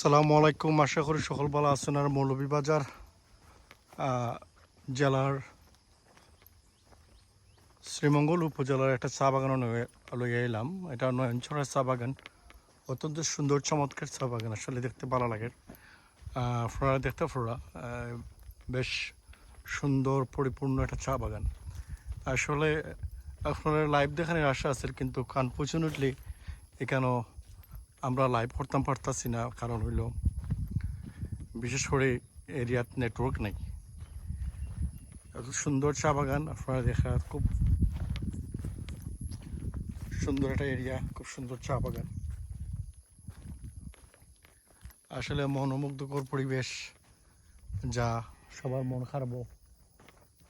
আসসালামু আলাইকুম। আশা করি সকল ভালো আছেন আর মৌলভীবাজার জেলার শ্রীমঙ্গল উপজেলার একটা চা বাগান লইয়া এলাম। এটা নয়নছড়ার চা বাগান। অত্যন্ত সুন্দর চমৎকার চা বাগান। আসলে দেখতে ভালো লাগে। আহ, দেখতে আপনারা বেশ সুন্দর পরিপূর্ণ একটা চা বাগান। আসলে আপনারা লাইভ দেখানোর আশা আছে কিন্তু আনফর্চুনেটলি এখানেও আমরা লাইভ করতাম, পারতাছি না, কারণ হইল বিশেষ করে এরিয়াত নেটওয়ার্ক নাই। এত সুন্দর চা বাগান, আপনারা দেখা, খুব সুন্দর একটা এরিয়া খুব সুন্দর চা বাগান। আসলে মনোমুগ্ধকর পরিবেশ, যা সবার মন খারাপও।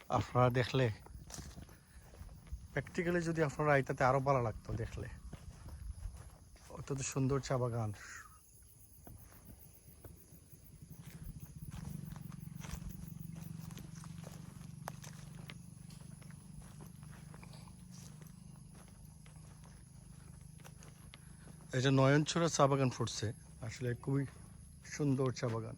আপনারা দেখলে প্র্যাকটিক্যালি যদি আপনারা আইতাতে আরও ভালো লাগতো দেখলে। অত্যন্ত সুন্দর চা বাগান। এটা নয়ন নয়নছড়া চা বাগান ফুটছে, আসলে খুবই সুন্দর চা বাগান।